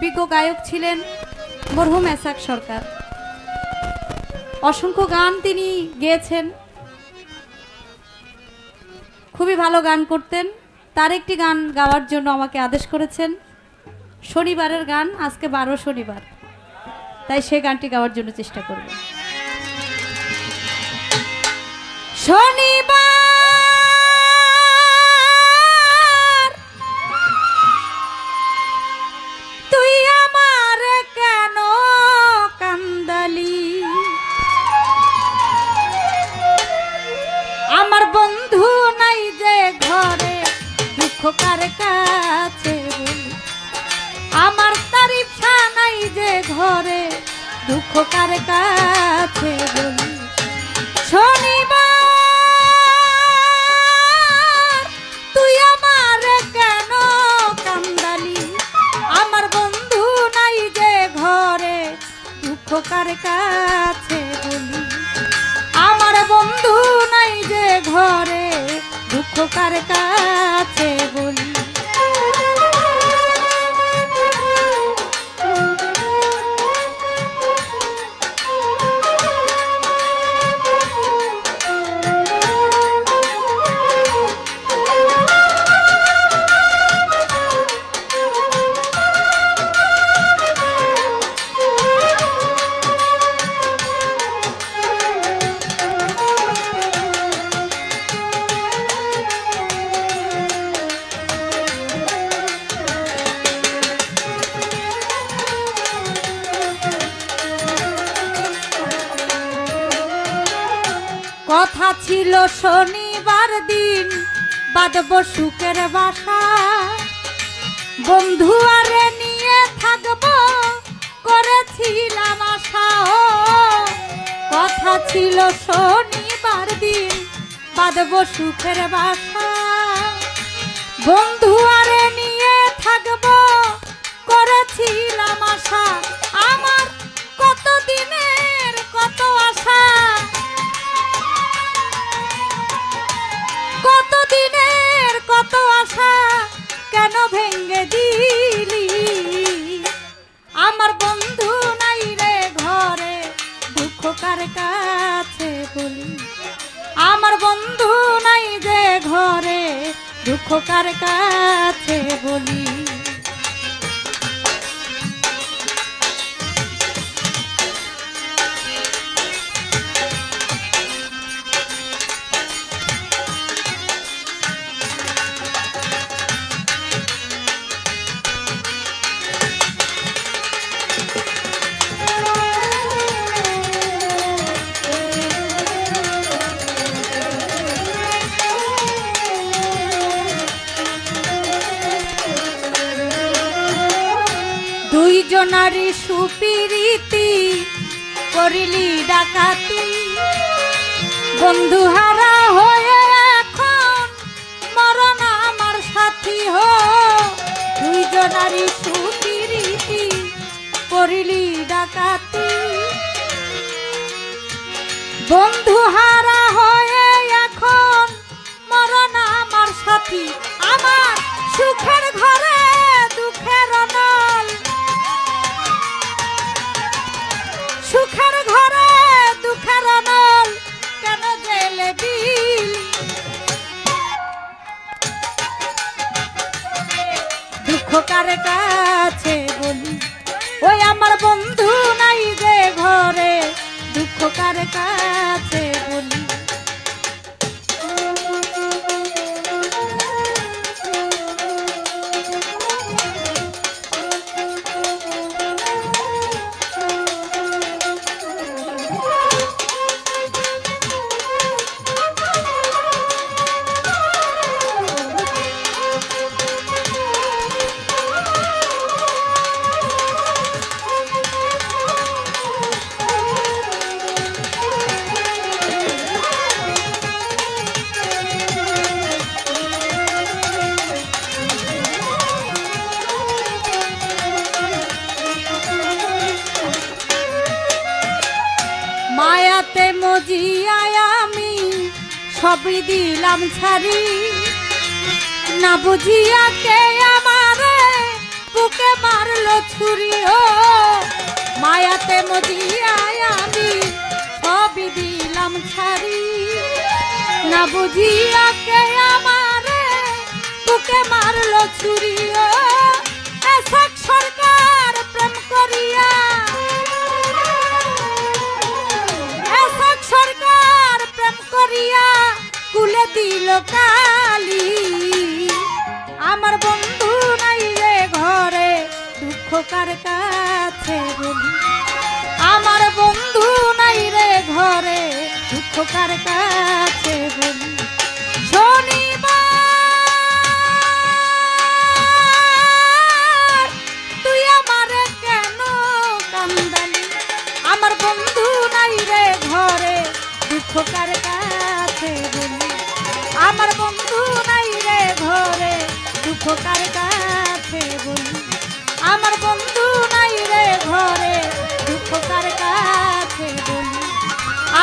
বিজ্ঞ গায়ক ছিলেন মরহুম এসাক সরকার। অসংখ্য গান তিনি গেয়েছেন। খুবই ভালো গান করতেন। তার একটি গান গাওয়ার জন্য আমাকে আদেশ করেছেন। শনিবারের গান, আজকে বারো শনিবার। তাই সেই গানটি গাওয়ার জন্য চেষ্টা করব। শনিবার দুঃখ কার কাছে। আমার তারিফ নাই যে ঘরে দুঃখ কার কাছে। বলি শনিবার, তুই আমার কেন কান্দালি আমার বন্ধু নাই যে ঘরে দুঃখ কার কাছে বলি। আমার বন্ধু নাই যে ঘরে দুঃখ কার কাছে কথা ছিল শনিবার দিন বাদব সুখের বাসা। বন্ধু আরে নিয়ে থাকব, করেছিলাম আশা। ও কথা ছিল শনিবার দিন বাদব সুখের বাসা। বন্ধু কেন ভেঙ্গে দিলি? আমার বন্ধু নাই রে ঘরে, দুঃখ কার কাছে বলি? আমার বন্ধু নাই যে ঘরে, দুঃখ কার কাছে বলি? দুইজনারি সুপিরিতি করিলি ডাকাতি। বন্ধু হারা হয়ে এখন মরণ আমার সাথী হো। দুইজনারি সুপিরিতি করিলি ডাকাতি। বন্ধু হারা হয়ে এখন মরণ আমার সাথী। আমার সুখের দুঃখ কার কাছে বলি ওই আমার বন্ধু নাই যে ঘরে দুঃখ কার কাছে মায়াতে মজিয়ায় আমি সবই দিলাম ছাড়ি। না বুঝিয়া কে আমারে বুকে মারলো ছুরি ও। মায়াতে মজিয়ায় আমি সবই দিলাম ছাড়ি। না বুঝিয়া কে আমারে বুকে মারলো ছুরি কালি। আমার বন্ধু নাই রে ঘরে, দুঃখ কার কাছে বলি? আমার বন্ধু নাই রে ঘরে, দুঃখ কার কাছে বলি? তুই আমারে কেন কান্দালি? আমার বন্ধু নাই রে ঘরে, দুঃখ কার দুঃখ কার কাছে বলি, আমার বন্ধু নাই রে ঘরে দুঃখ কার কাছে বলি,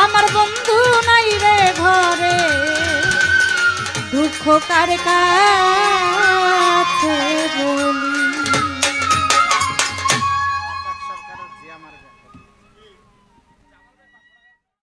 আমার বন্ধু নাই রে ঘরে দুঃখ কার কাছে বলি।